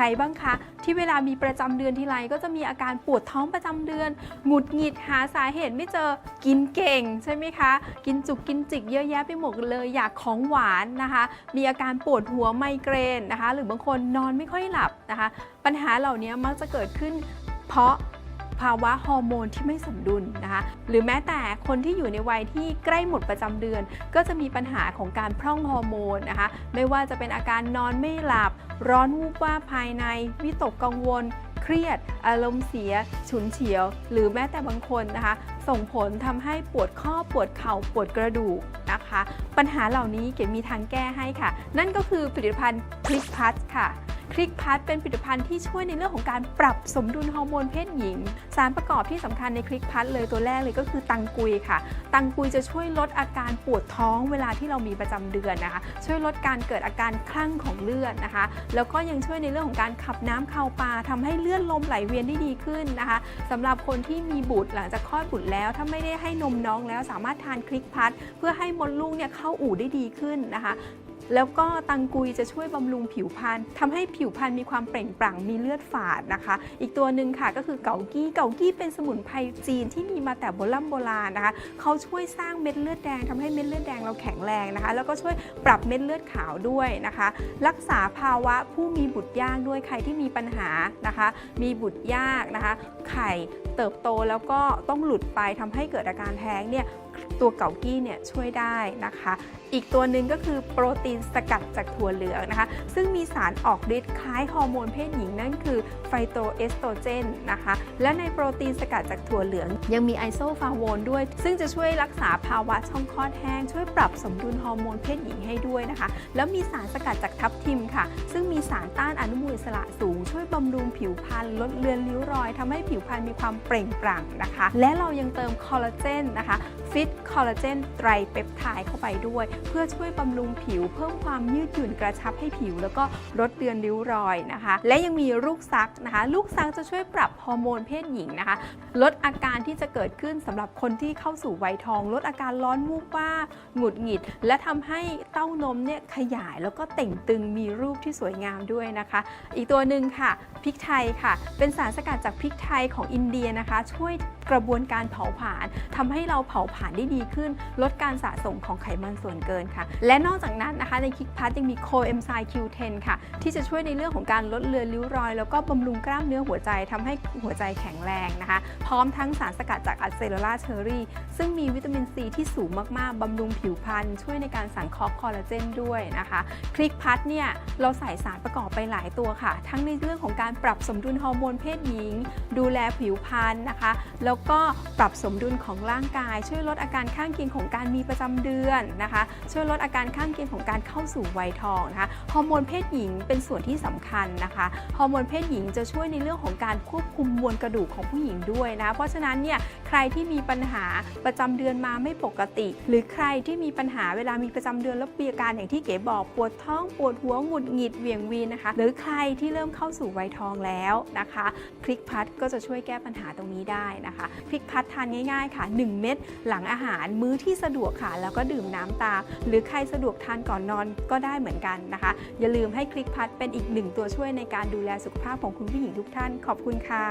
รบ้างคะ ที่เวลามีประจำเดือนทีไรก็จะมีอาการปวดท้องประจำเดือน หงุดหงิดหาสาเหตุไม่เจอกินเก่งใช่ไหมคะ กินจุกกินจิกเยอะแยะไปหมดเลยอยากของหวานนะคะ มีอาการปวดหัวไมเกรนนะคะ หรือ บางคนนอนไม่ค่อยหลับนะคะ ปัญหาเหล่านี้มักจะเกิดขึ้นเพราะ ภาวะฮอร์โมนที่ไม่สมดุลนะคะหรือแม้แต่คนที่อยู่ในวัยที่ใกล้หมดประจำเดือน ก็จะมีปัญหาของการพร่องฮอร์โมนนะคะไม่ว่าจะเป็นอาการนอนไม่หลับ ร้อนวูบว่าบภายใน วิตกกังวล เครียด อารมณ์เสีย ฉุนเฉียว หรือแม้แต่บางคนนะคะ ส่งผลทำให้ปวดข้อปวดเข่าปวดกระดูกนะคะ ปัญหาเหล่านี้เก๋มีทางแก้ให้ค่ะ นั่นก็คือผลิตภัณฑ์คลิกพัทค่ะ คลิกพัทเป็นผลิตภัณฑ์ที่ช่วยในเรื่องของการปรับสมดุลฮอร์โมนเพศหญิง สารประกอบที่สำคัญในคลิกพัทเลยตัวแรกเลยก็คือตังกุยค่ะ ตังกุยจะช่วยลดอาการปวดท้องเวลาที่เรามีประจำเดือนนะคะ ช่วยลดการเกิดอาการคลั่งของเลือดนะคะ แล้วก็ยังช่วยในเรื่องของการขับน้ำเข้าปลาทำให้เลือดลมไหลเวียนได้ดีขึ้นนะคะสำหรับคนที่มีบุตรหลังจากคลอดบุตรแล้ว ถ้าไม่ได้ให้นมน้องแล้วสามารถทานคลิกพัทเพื่อให้มดลูกเนี่ยเข้าอู่ได้ดีขึ้นนะคะ แล้วก็ตังกุยจะช่วยบำรุงผิวพรรณทำให้ผิวพรรณมีความเปล่งปลั่งมีเลือดฝาดนะคะ อีกตัวหนึ่งค่ะก็คือเกากี้เกากี้เป็นสมุนไพรจีนที่มีมาแต่โบราณโบราณนะคะเขาช่วยสร้างเม็ดเลือดแดงทำให้เม็ดเลือดแดงเราแข็งแรงนะคะ แล้วก็ช่วยปรับเม็ดเลือดขาวด้วยนะคะ รักษาภาวะผู้มีบุตรยากด้วยใครที่มีปัญหานะคะ มีบุตรยากนะคะ ไข่เติบโตแล้วก็ต้องหลุดไปทำให้เกิดอาการแท้งเนี่ย ตัวเกากี้เนี่ยช่วยได้นะคะ อีกตัวหนึ่งก็คือโปรตีนสกัดจากถั่วเหลืองนะคะ ซึ่งมีสารออกฤทธิ์คล้ายฮอร์โมนเพศหญิงนั่นคือไฟโตเอสโตรเจนนะคะ และในโปรตีนสกัดจากถั่วเหลือง ยังมีไอโซฟาโวนด้วย ซึ่งจะช่วยรักษาภาวะช่องคลอดแห้ง ช่วยปรับสมดุลฮอร์โมนเพศหญิงให้ด้วยนะคะ แล้วมีสารสกัดจากทับทิมค่ะ ซึ่งมีสารต้านอนุมูลอิสระสูง ช่วยบำรุงผิวพรรณลดเลือนริ้วรอยทำให้ผิวพรรณมีความเปล่งปลั่งนะคะ และเรายังเติมคอลลาเจนนะคะ ฟิตคอลลาเจนไตรเปปไทด์เข้าไปด้วย เพื่อช่วยบำรุงผิว เพิ่มความยืดหยุ่นกระชับให้ผิว แล้วก็ลดเลือนริ้วรอยนะคะ และยังมีลูกซักนะคะ ลูกซักจะช่วยปรับฮอร์โมนเพศหญิงนะคะ ลดอาการที่จะเกิดขึ้นสำหรับคนที่เข้าสู่วัยทอง ลดอาการร้อนวูบว่าหงุดหงิด และทำให้เต้านมเนี่ยขยายแล้วก็เต่งตึงมีรูปที่สวยงามด้วยนะคะ อีกตัวหนึ่งค่ะพริกไทยค่ะ เป็นสารสกัดจากพริกไทยของอินเดียนะคะ ช่วย กระบวนการเผาผลาญทำให้เราเผาผลาญได้ดีขึ้น ลดการสะสมของไขมันส่วนเกินค่ะ และนอกจากนั้นนะคะในคิกพัทยังมีโคเอนไซม์ Q10 ค่ะ ที่จะช่วยในเรื่องของการลดเลือนริ้วรอย แล้วก็บำรุงกล้ามเนื้อหัวใจทำให้หัวใจแข็งแรงนะคะ พร้อมทั้งสารสกัดจากอะเซโลลาเชอรี่ซึ่งมีวิตามิน ซีที่สูงมากๆบำรุงผิวพรรณช่วยในการสังเคราะห์คอลลาเจนด้วยนะคะ คลิกพัทเนี่ยเราใส่สารประกอบไปหลายตัวค่ะ ทั้งในเรื่องของการปรับสมดุลฮอร์โมนเพศหญิง ดูแลผิวพรรณนะคะ แล้วก็ปรับสมดุลของร่างกาย ช่วยลดอาการข้างเคียงของการมีประจำเดือนนะคะ ช่วยลดอาการข้างเคียงของการเข้าสู่วัยทองนะคะฮอร์โมนเพศหญิงเป็นส่วนที่สำคัญนะคะฮอร์โมนเพศหญิงจะช่วยในเรื่องของการควบคุมมวลกระดูกของผู้หญิงด้วยนะเพราะฉะนั้นเนี่ยใครที่มีปัญหาประจำเดือนมาไม่ปกติ หรือใครที่มีปัญหาเวลามีประจำเดือนแล้วมีอาการอย่างที่เก๋บอกปวดท้องปวดหัวหงุดหงิดเวียงวีนนะคะ หรือใครที่เริ่มเข้าสู่วัยทองแล้วนะคะคลิกพัดก็จะช่วยแก้ปัญหาตรงนี้ได้นะคะคลิกพัดทานง่ายๆค่ะ 1 เม็ดหลังอาหารมื้อที่สะดวกค่ะ แล้วก็ดื่มน้ำตา หรือใครสะดวกทานก่อนนอนก็ได้เหมือนกันนะคะ อย่าลืมให้คลิกพัดเป็นอีกหนึ่งตัวช่วยในการดูแลสุขภาพของคุณผู้หญิงทุกท่าน ขอบคุณค่ะ